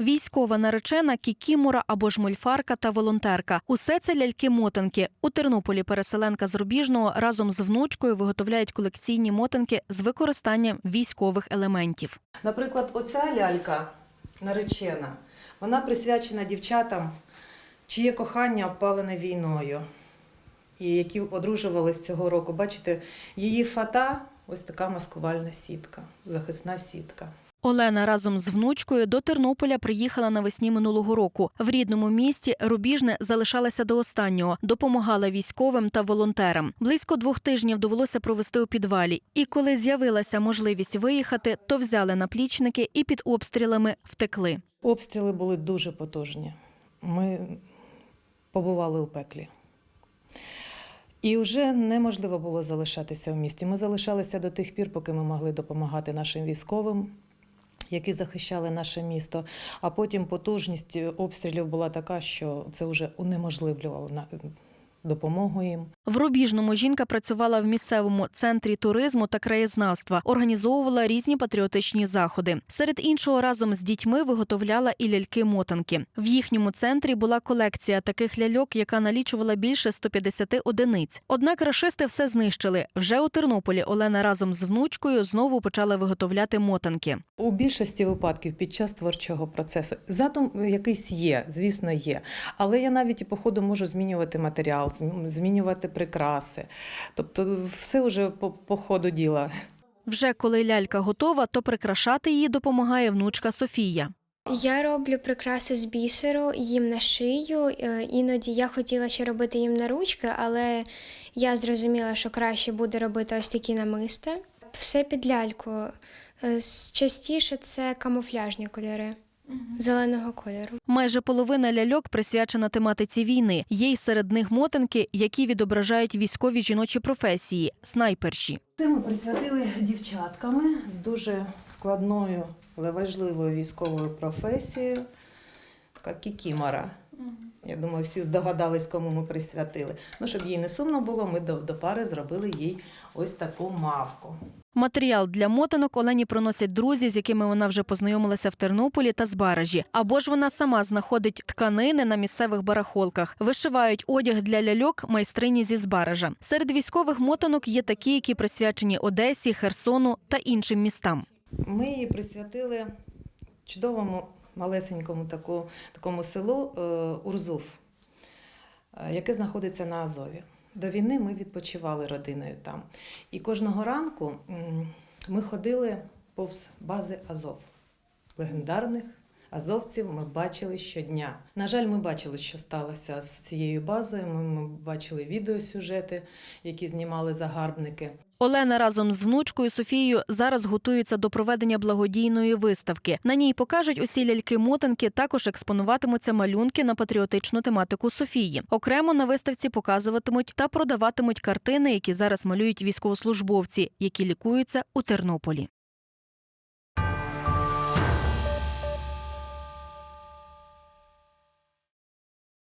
Військова наречена, кікімора або ж мольфарка та волонтерка. Усе це ляльки-мотанки. У Тернополі переселенка з Рубіжного разом з внучкою виготовляють колекційні мотанки з використанням військових елементів. Наприклад, оця лялька наречена, вона присвячена дівчатам, чиє кохання опалене війною, і які одружувались цього року. Бачите, її фата ось така маскувальна сітка, захисна сітка. Олена разом з внучкою до Тернополя приїхала навесні минулого року. В рідному місті Рубіжне залишалася до останнього, допомагала військовим та волонтерам. Близько двох тижнів довелося провести у підвалі. І коли з'явилася можливість виїхати, то взяли наплічники і під обстрілами втекли. Обстріли були дуже потужні. Ми побували у пеклі. І вже неможливо було залишатися в місті. Ми залишалися до тих пір, поки ми могли допомагати нашим військовим, які захищали наше місто. А потім потужність обстрілів була така, що це вже унеможливлювало допомогу їм. В Рубіжному жінка працювала в місцевому центрі туризму та краєзнавства, організовувала різні патріотичні заходи. Серед іншого, разом з дітьми виготовляла і ляльки-мотанки. В їхньому центрі була колекція таких ляльок, яка налічувала більше 150 одиниць. Однак рашисти все знищили. Вже у Тернополі Олена разом з внучкою знову почала виготовляти мотанки. У більшості випадків під час творчого процесу задум якийсь є, звісно, є. Але я навіть по ходу можу змінювати матеріал, зм- змінювати прикраси. Тобто, все вже по, по ходу діла. Вже коли лялька готова, то прикрашати її допомагає внучка Софія. Я роблю прикраси з бісеру, їм на шию. Е, Іноді я хотіла ще робити їм на ручки, але я зрозуміла, що краще буде робити ось такі намисти. Все під ляльку. Е, Частіше це камуфляжні кольори зеленого кольору. Майже половина ляльок присвячена тематиці війни. Є й серед них мотанки, які відображають військові жіночі професії снайперші. Це ми присвятили дівчатками з дуже складною, але важливою військовою професією. Така кікімора. Я думаю, всі здогадались, кому ми присвятили. Ну, щоб їй не сумно було, ми до, до пари зробили їй ось таку мавку. Матеріал для мотанок Олені приносять друзі, з якими вона вже познайомилася в Тернополі та Збаражі. Або ж вона сама знаходить тканини на місцевих барахолках. Вишивають одяг для ляльок майстрині зі Збаража. Серед військових мотанок є такі, які присвячені Одесі, Херсону та іншим містам. Ми її присвятили чудовому малесенькому таку, такому селу е, Урзуф, е, яке знаходиться на Азові. До війни ми відпочивали родиною там. І кожного ранку ми ходили повз бази Азов. Легендарних азовців ми бачили щодня. На жаль, ми бачили, що сталося з цією базою. Ми, бачили відеосюжети, які знімали загарбники. Олена разом з внучкою Софією зараз готуються до проведення благодійної виставки. На ній покажуть усі ляльки-мотанки. Також експонуватимуться малюнки на патріотичну тематику Софії. Окремо на виставці показуватимуть та продаватимуть картини, які зараз малюють військовослужбовці, які лікуються у Тернополі.